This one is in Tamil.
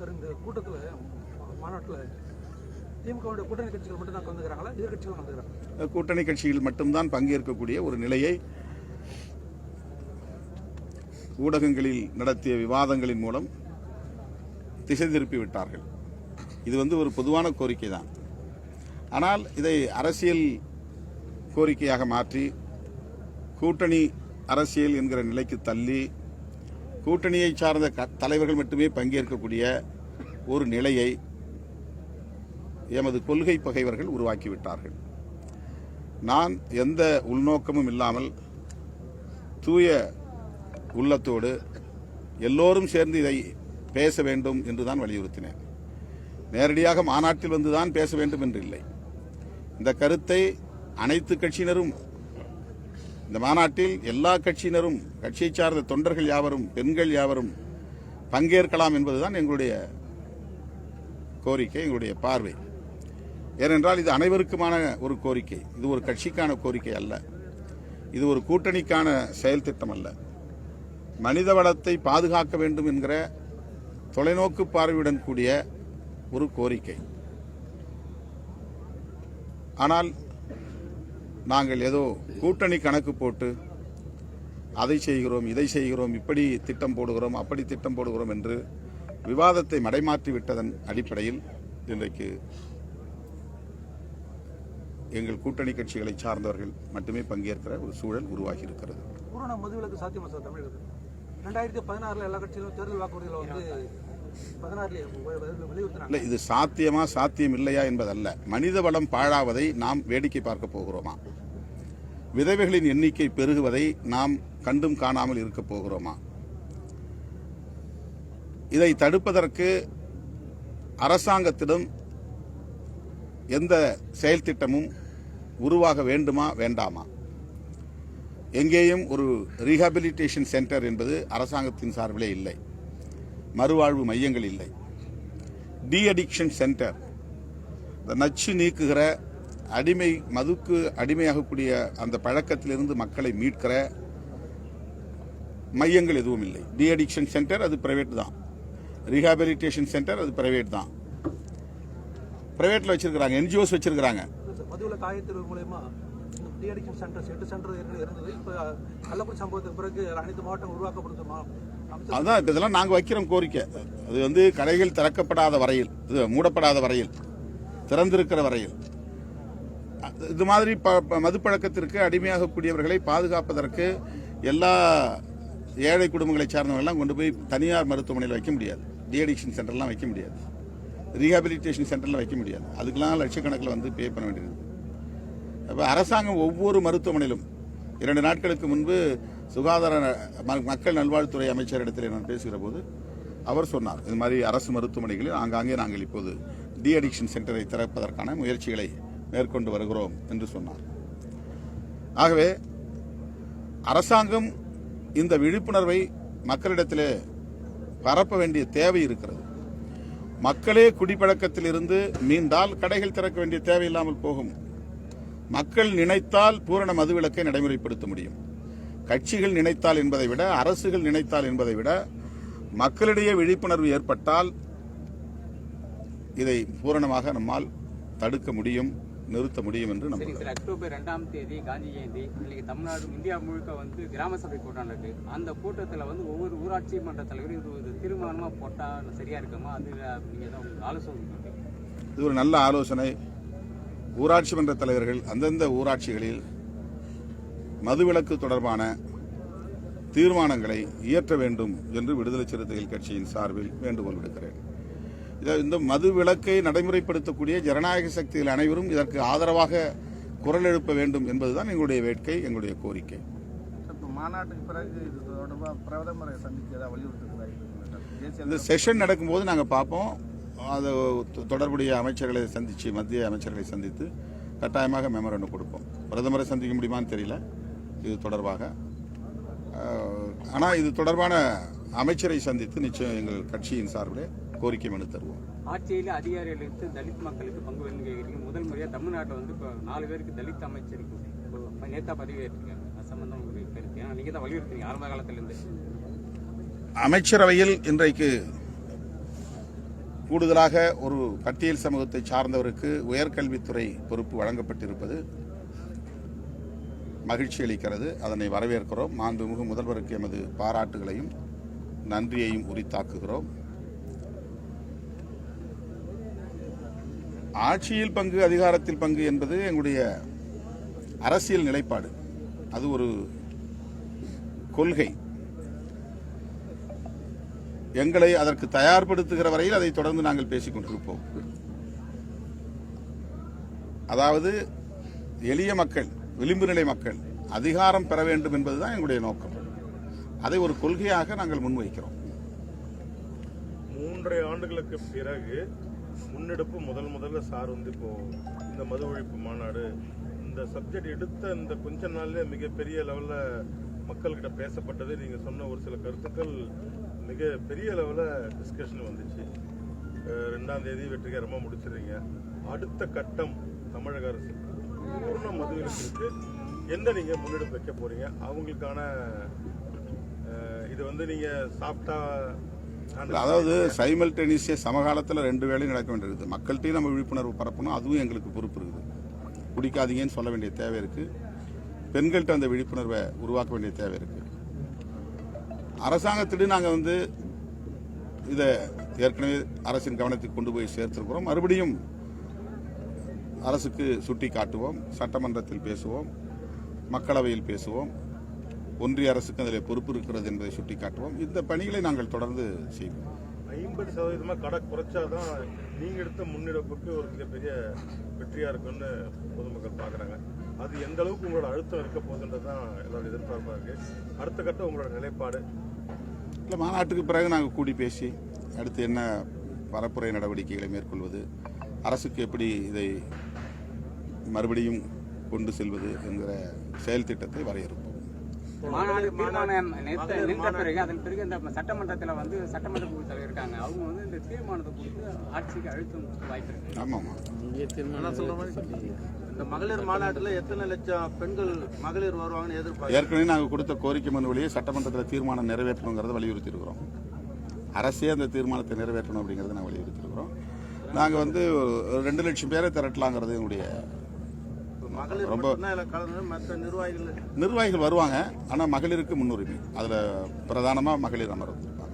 சார் இந்த கூட்டத்தில் மாநாட்டில் திமுகவுடைய கூட்டணி கட்சிகள் மட்டும் தான் கலந்துக்கிறாங்களா? எதிர்கட்சிகள் கலந்துக்கிறாங்க கூட்டணி கட்சிகள் மட்டும்தான் பங்கேற்கக்கூடிய ஒரு நிலையை ஊடகங்களில் நடத்திய விவாதங்களின் மூலம் திசை திருப்பி விட்டார்கள். இது வந்து ஒரு பொதுவான கோரிக்கை தான் ஆனால் இதை அரசியல் கோரிக்கையாக மாற்றி கூட்டணி அரசியல் என்கிற நிலைக்கு தள்ளி கூட்டணியை சார்ந்த க- தலைவர்கள் மட்டுமே பங்கேற்கக்கூடிய ஒரு நிலையை எமது கொள்கை பகைவர்கள் உருவாக்கிவிட்டார்கள். நான் எந்த உள்நோக்கமும் இல்லாமல் தூய உள்ளத்தோடு எல்லோரும் சேர்ந்து இதை பேச வேண்டும் என்று தான் வலியுறுத்தினேன். நேரடியாக மாநாட்டில் வந்துதான் பேச வேண்டும் என்று இல்லை. இந்த கருத்தை அனைத்து கட்சியினரும் இந்த மாநாட்டில் எல்லா கட்சியினரும் கட்சியை சார்ந்த தொண்டர்கள் யாவரும் பெண்கள் யாவரும் பங்கேற்கலாம் என்பதுதான் எங்களுடைய கோரிக்கை எங்களுடைய பார்வை. ஏனென்றால் இது அனைவருக்குமான ஒரு கோரிக்கை. இது ஒரு கட்சிக்கான கோரிக்கை அல்ல. இது ஒரு கூட்டணிக்கான செயல் திட்டம் அல்ல. மனித வளத்தை பாதுகாக்க வேண்டும் என்கிற தொலைநோக்கு பார்வையுடன் கூடிய ஒரு கோரிக்கை. ஆனால் நாங்கள் ஏதோ கூட்டணி கணக்கு போட்டு அதை செய்கிறோம் இதை செய்கிறோம் இப்படி திட்டம் போடுகிறோம் அப்படி திட்டம் போடுகிறோம் என்று விவாதத்தை மடைமாற்றி விட்டதன் அடிப்படையில் இன்றைக்கு எங்கள் கூட்டணி கட்சிகளை சார்ந்தவர்கள் மட்டுமே பங்கேற்கிற ஒரு சூழல் உருவாகி இருக்கிறது பூரண மதுவிலக்கு சாத்தியமா சார் தமிழகத்தில்? ரெண்டாயிரத்தி பதினாறுல எல்லா கட்சியிலும் தேர்தல் வாக்குறுதியில் வந்து பதினாறுல வலியுறுத்தினாங்க. இல்லை இது சாத்தியமா சாத்தியம் இல்லையா என்பதல்ல. மனித வளம் பாழாவதை நாம் வேடிக்கை பார்க்க போகிறோமா? விதவைகளின் எண்ணிக்கை பெருகுவதை நாம் கண்டும் காணாமல் இருக்கப் போகிறோமா? இதை தடுப்பதற்கு அரசாங்கத்திடம் எந்த செயல் திட்டமும் உருவாக வேண்டுமா வேண்டாமா? எங்கேயும் ஒரு ரீஹாபிலிட்டேஷன் சென்டர் என்பது அரசாங்கத்தின் சார்பிலே இல்லை. மறுவாழ்வு மையங்கள் இல்லை. டி அடிக்ஷன் சென்டர் இந்த நச்சு நீக்குகிற அடிமை மதுக்கு அடிமையாகக்கூடிய அந்த பழக்கத்திலிருந்து மக்களை மீட்கிற மையங்கள் எதுவும் இல்லை. டி அடிக்ஷன் சென்டர் அது பிரைவேட் தான். ரீஹாபிலிட்டேஷன் சென்டர் அது பிரைவேட் தான். பிரைவேட்ல வச்சிருக்கிறாங்க என்ஜிஓஸ் வச்சிருக்கிறாங்க. மதுவிலக்கு ஆயத்தீர்வு மூலயமா இந்த டி அடிக்ஷன் சென்டர்ஸ் எட்டு சென்டர் இருந்தது. இப்போ கள்ளக்குடி சம்பவத்துக்கு பிறகு அனைத்து மாவட்டம் அதான் இப்ப இதெல்லாம் நாங்கள் வைக்கிறோம் கோரிக்கை. அது வந்து கடைகள் திறக்கப்படாத வரையில் இது மூடப்படாத வரையில் திறந்திருக்கிற வரையில். இது மாதிரி ப- ப- மதுப்பழக்கத்திற்கு அடிமையாகக்கூடியவர்களை பாதுகாப்பதற்கு எல்லா ஏழை குடும்பங்களை சார்ந்தவங்கெல்லாம் கொண்டு போய் தனியார் மருத்துவமனையில் வைக்க முடியாது. டிஅடிக்ஷன் சென்டர்லாம் வைக்க முடியாது. ரீஹாபிலிட்டேஷன் சென்டரில் வைக்க முடியாது. அதுக்கெல்லாம் லட்சக்கணக்கில் வந்து பே பண்ண வேண்டியது. அப்போ அரசாங்கம் ஒவ்வொரு மருத்துவமனையிலும் இரண்டு நாட்களுக்கு முன்பு சுகாதார ம- மக்கள் நல்வாழ்வுத்துறை அமைச்சரிடத்தில் நான் பேசுகிற போது அவர் சொன்னார். இது மாதிரி அரசு மருத்துவமனைகளில் ஆங்காங்கே நாங்கள் இப்போது டி அடிக்ஷன் சென்டரை திறப்பதற்கான முயற்சிகளை மேற்கொண்டு வருகிறோம் என்று சொன்னார். ஆகவே அரசாங்கம் இந்த விழிப்புணர்வை மக்களிடத்திலே பரப்ப வேண்டிய தேவை இருக்கிறது. மக்களே குடிப்பழக்கத்திலிருந்து மீண்டால் கடைகள் திறக்க வேண்டிய தேவையில்லாமல் போகும். மக்கள் நினைத்தால் பூரண மதுவிலக்கை நடைமுறைப்படுத்த முடியும். கட்சிகள் நினைத்தால் என்பதை விட அரசுகள் நினைத்தால் என்பதை விட மக்களிடையே விழிப்புணர்வு ஏற்பட்டால் இதை பூரணமாக நம்மால் தடுக்க முடியும். நிறுத்த முடியும் என்று நம்புகிறேன் அக்டோபர் ரெண்டாம் தேதி காந்தி ஜெயந்தி இன்னைக்கு தமிழ்நாடு இந்தியா முழுக்க வந்து கிராம சபை கூட்டம் நடக்கு அந்த கூட்டத்தில் வந்து ஒவ்வொரு ஊராட்சி மன்ற தலைவரும் இது தீர்மானமாக போட்டால் சரியா இருக்குமா? அது நீங்கள் தான் உங்களுக்கு ஆலோசனை. இது ஒரு நல்ல ஆலோசனை. ஊராட்சி மன்ற தலைவர்கள் அந்தந்த ஊராட்சிகளில் மதுவிலக்கு தொடர்பான தீர்மானங்களை இயற்ற வேண்டும் என்று விடுதலை சிறுத்தைகள் கட்சியின் சார்பில் வேண்டுகோள் விடுக்கிறேன். இத- இந்த மது விலக்கை நடைமுறைப்படுத்தக்கூடிய ஜனநாயக சக்திகள் அனைவரும் இதற்கு ஆதரவாக குரல் எழுப்ப வேண்டும் என்பதுதான் எங்களுடைய வேட்கை எங்களுடைய கோரிக்கை. மாநாட்டுக்கு பிறகு இது தொடர்பாக பிரதமரை சந்திக்க ஏதாவது வலியுறுத்துகிறதா இந்த செஷன் நடக்கும்போது நாங்கள் பார்ப்போம். அது தொடர்புடைய அமைச்சர்களை சந்தித்து மத்திய அமைச்சர்களை சந்தித்து கட்டாயமாக மெமரண்டம் கொடுப்போம். பிரதமரை சந்திக்க முடியுமான்னு தெரியல. இது தொடர்பாக. ஆனால் இது தொடர்பான அமைச்சரை சந்தித்து நிச்சயம் எங்கள் கட்சியின் சார்பில் கோரிக்கை மனு தருவோம். ஆட்சியில் அதிகாரிகளுக்கு தலித் மக்களுக்கு பங்கு கேட்குறீங்க முதல் முறையாக தமிழ்நாட்டில் வந்து இப்போ நாலு பேருக்கு தலித் அமைச்சருக்கு. நேத்தா பதவி ஏற்றிருக்காங்க அது சம்பந்தம் உங்களுக்கு கருத்து? ஏன்னா நீங்கள் தான் வலியுறுத்துறீங்க ஆரம்ப காலத்திலேருந்து. அமைச்சரவையில் இன்றைக்கு கூடுதலாக ஒரு பட்டியல் சமூகத்தை சார்ந்தவருக்கு உயர்கல்வித்துறை பொறுப்பு வழங்கப்பட்டிருப்பது மகிழ்ச்சி அளிக்கிறது. அதனை வரவேற்கிறோம். மாண்புமிகு முதல்வருக்கு எமது பாராட்டுகளையும் நன்றியையும் உரித்தாக்குகிறோம். ஆட்சியில் பங்கு அதிகாரத்தில் பங்கு என்பது எங்களுடைய அரசியல் நிலைப்பாடு. அது ஒரு கொள்கை. எங்களை அதற்கு தயார்படுத்துகிற வரையில் அதை தொடர்ந்து நாங்கள் பேசிக் கொண்டிருப்போம். அதாவது எளிய மக்கள் விளிம்பு நிலை மக்கள் அதிகாரம் பெற வேண்டும் என்பதுதான் எங்களுடைய நோக்கம். அதை ஒரு கொள்கையாக நாங்கள் முன்வைக்கிறோம். மூன்றரை ஆண்டுகளுக்கு பிறகு முன்னெடுப்பு முதல் முதல்ல சார் வந்து இப்போ இந்த மது ஒழிப்பு மாநாடு இந்த சப்ஜெக்ட் எடுத்த இந்த கொஞ்ச நாள்லேயே மிகப்பெரிய லெவலில் மக்கள்கிட்ட பேசப்பட்டது. நீங்கள் சொன்ன ஒரு சில கருத்துக்கள் மிக பெரிய லெவலில் டிஸ்கஷன் வந்துச்சு ரெண்டாம் தேதி வெற்றிகரமாக முடிச்சிடுறீங்க. அடுத்த கட்டம் தமிழக அரசு பூர்ண மதுவிலக்கிற்கு என்ன நீங்கள் முன்னெடுப்பு வைக்க போறீங்க? அவங்களுக்கான இது வந்து நீங்கள் சாப்பிட்டா அதாவது சைமல்டேனியஸே சமகாலத்தில் ரெண்டு வேலையும் நடக்க வேண்டியிருக்குது மக்கள்கிட்டையும் நம்ம விழிப்புணர்வு பரப்பணும் அதுவும் எங்களுக்கு பொறுப்பு இருக்குது. குடிக்காதீங்கன்னு சொல்ல வேண்டிய தேவை இருக்கு. பெண்கள்கிட்ட அந்த விழிப்புணர்வை உருவாக்க வேண்டிய தேவை இருக்கு. அரசாங்கத்திடம் நாங்கள் வந்து இதை ஏற்கனவே அரசின் கவனத்துக்கு கொண்டு போய் சேர்த்திருக்கிறோம். மறுபடியும் அரசுக்கு சுட்டி காட்டுவோம் சட்டமன்றத்தில் பேசுவோம் மக்களவையில் பேசுவோம். ஒன்றிய அரசுக்கு அதில் பொறுப்பு இருக்கிறது என்பதை சுட்டிக்காட்டுவோம். இந்த பணிகளை நாங்கள் தொடர்ந்து செய்வோம். ஐம்பது சதவீதமா கடை குறைச்சாதான் நீங்க எடுத்த முன்னெடுப்புக்கு ஒரு மிகப்பெரிய வெற்றியா இருக்கும்னு பொதுமக்கள் பாக்குறாங்க அது எந்த அளவுக்கு உங்களோட அழுத்தம் இருக்க போகுதுன்றது தான் எல்லாரும் எதிர்பார்ப்பா இருக்கு. அடுத்த கட்டம் உங்களோட நிலைப்பாடு? இல்லை மாநாட்டுக்கு பிறகு நாங்கள் கூடி பேசி அடுத்து என்ன பரப்புரை நடவடிக்கைகளை மேற்கொள்வது அரசுக்கு எப்படி இதை மறுபடியும் கொண்டு செல்வது என்கிற செயல் திட்டத்தை வரையறுப்போம். மாநாடு தீர்மானம் நிறுத்த நின்ற பிறகு அதன் பிறகு இந்த சட்டமன்றத்தில் வந்து சட்டமன்ற குழு தலைவர் இருக்காங்க. அவங்க வந்து இந்த தீர்மானத்தை கொடுத்து ஆட்சிக்கு அழுத்தம் வாய்ப்பு இருக்கு. ஆமாம் சொல்ற மாதிரி இந்த மகளிர் மாநாட்டில் எத்தனை லட்சம் பெண்கள் மகளிர் வருவாங்கன்னு எதிர்பார்க்க ஏற்கனவே நாங்கள் கொடுத்த கோரிக்கை மனு வழியே சட்டமன்றத்தில் தீர்மானம் நிறைவேற்றணுங்கிறத வலியுறுத்தி இருக்கிறோம் அரசே அந்த தீர்மானத்தை நிறைவேற்றணும் அப்படிங்கிறத நாங்கள் வலியுறுத்தி இருக்கிறோம் நாங்கள் வந்து ரெண்டு லட்சம் பேரை திரட்டலாங்கிறது எங்களுடைய ரொம்ப நிர்வாகிகள். வருவாங்க ஆனால் மகளிருக்கு முன்னுரிமை. அதில் பிரதானமாக மகளிர் அமர்ந்திருப்பாங்க